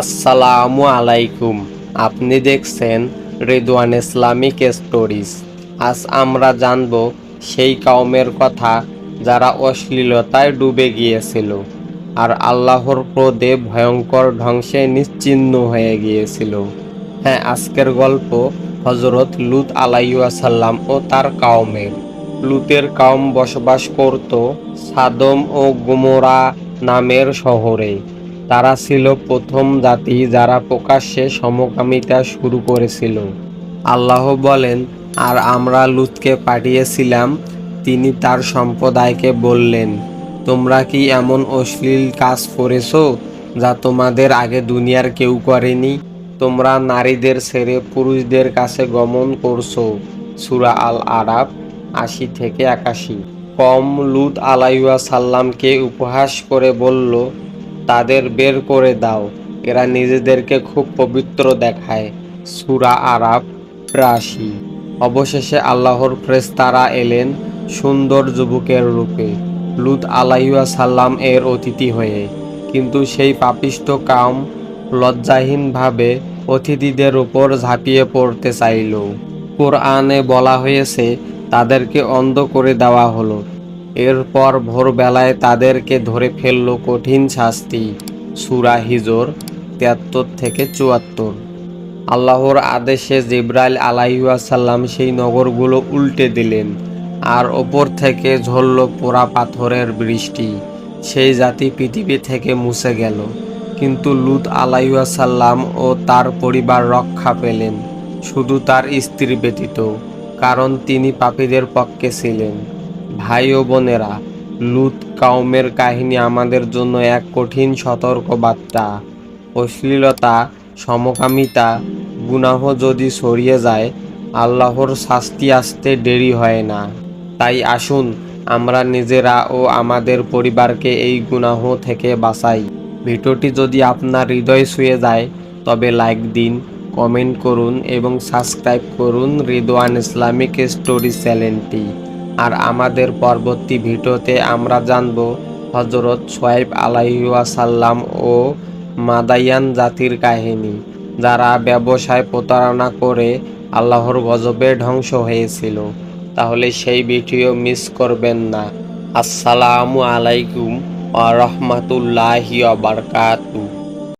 আসসালামু আলাইকুম। আপনি দেখছেন রেদওয়ান ইসলামিক স্টোরিজ। আজ আমরা জানব সেই কওমের কথা যারা অশ্লীলতায় ডুবে গিয়েছিল আর আল্লাহর ক্রোধে ভয়ঙ্কর ধ্বংসে নিশ্চিহ্ন হয়ে গিয়েছিল। হ্যাঁ আজকের গল্প হজরত লুত আলাইসাল্লাম ও তার কাউমের লুতের কাউম বসবাস করত সাদম ও গুমরা নামের শহরে। তারা ছিল প্রথম জাতি যারা প্রকাশ্যে সমকামিতা শুরু করেছিল। আল্লাহ বলেন, আর আমরা লুতকে পাঠিয়েছিলাম, তিনি তার সম্প্রদায়কে বললেন, তোমরা কি এমন অশ্লীল কাজ করেছ যা তোমাদের আগে দুনিয়ার কেউ করেনি? তোমরা নারীদের ছেড়ে পুরুষদের কাছে গমন করছ। সুরা আল আরাব আশি থেকে একাশি। কম লুত আলাইয়া সাল্লামকে উপহাস করে বলল তাদের বের করে দাও। এরা নিজেদেরকে খুব পবিত্র দেখায়। সুরা আরাব প্রাসী অবশেষে আল্লাহর ফ্রেস্তারা এলেন সুন্দর যুবকের রূপে। লুত আলাইয়া সাল্লাম এর অতিথি হয়ে। কিন্তু সেই পাপিষ্ট কাম লজ্জাহীনভাবে অতিথিদের উপর ঝাঁপিয়ে পড়তে চাইল। কোরআনে বলা হয়েছে, তাদেরকে অন্ধ করে দেওয়া হলো। এরপর ভোরবেলায় তাদেরকে ধরে ফেলল কঠিন শাস্তি। সুরা হিজর তিয়াত্তর থেকে চুয়াত্তর। আল্লাহর আদেশে জিব্রাইল আলাইসাল্লাম সেই নগরগুলো উল্টে দিলেন, আর ওপর থেকে ঝরল পোড়া পাথরের বৃষ্টি। সেই জাতি পৃথিবী থেকে মুছে গেল, কিন্তু লুত আলাইসাল্লাম ও তার পরিবার রক্ষা পেলেন। শুধু তার স্ত্রী ব্যতীত, কারণ তিনি পাপীদের পক্ষে ছিলেন। ভাই ও বোনেরা, লুত কাউমের কাহিনী আমাদের জন্য এক কঠিন সতর্ক বার্তা অশ্লীলতা, সমকামিতা, গুনাহ যদি ছড়িয়ে যায়, আল্লাহর শাস্তি আসতে দেরি হয় না। তাই আসুন, আমরা নিজেরা ও আমাদের পরিবারকে এই গুনাহ থেকে বাঁচাই। ভিডিওটি যদি আপনার হৃদয় ছুঁয়ে যায়, তবে লাইক দিন, কমেন্ট করুন এবং সাবস্ক্রাইব করুন রিদওয়ান ইসলামিক স্টোরি চ্যানেলটি। আর আমাদের পরবর্তী ভিডিওতে আমরা জানব হজরত সোয়াইব আলাইসাল্লাম ও মাদায়ান জাতির কাহিনী, যারা ব্যবসায় প্রতারণা করে আল্লাহর গজবে ধ্বংস হয়েছিল। তাহলে সেই ভিডিও মিস করবেন না। আসসালামু আলাইকুম আ রহমতুল্লাহি বারকাতু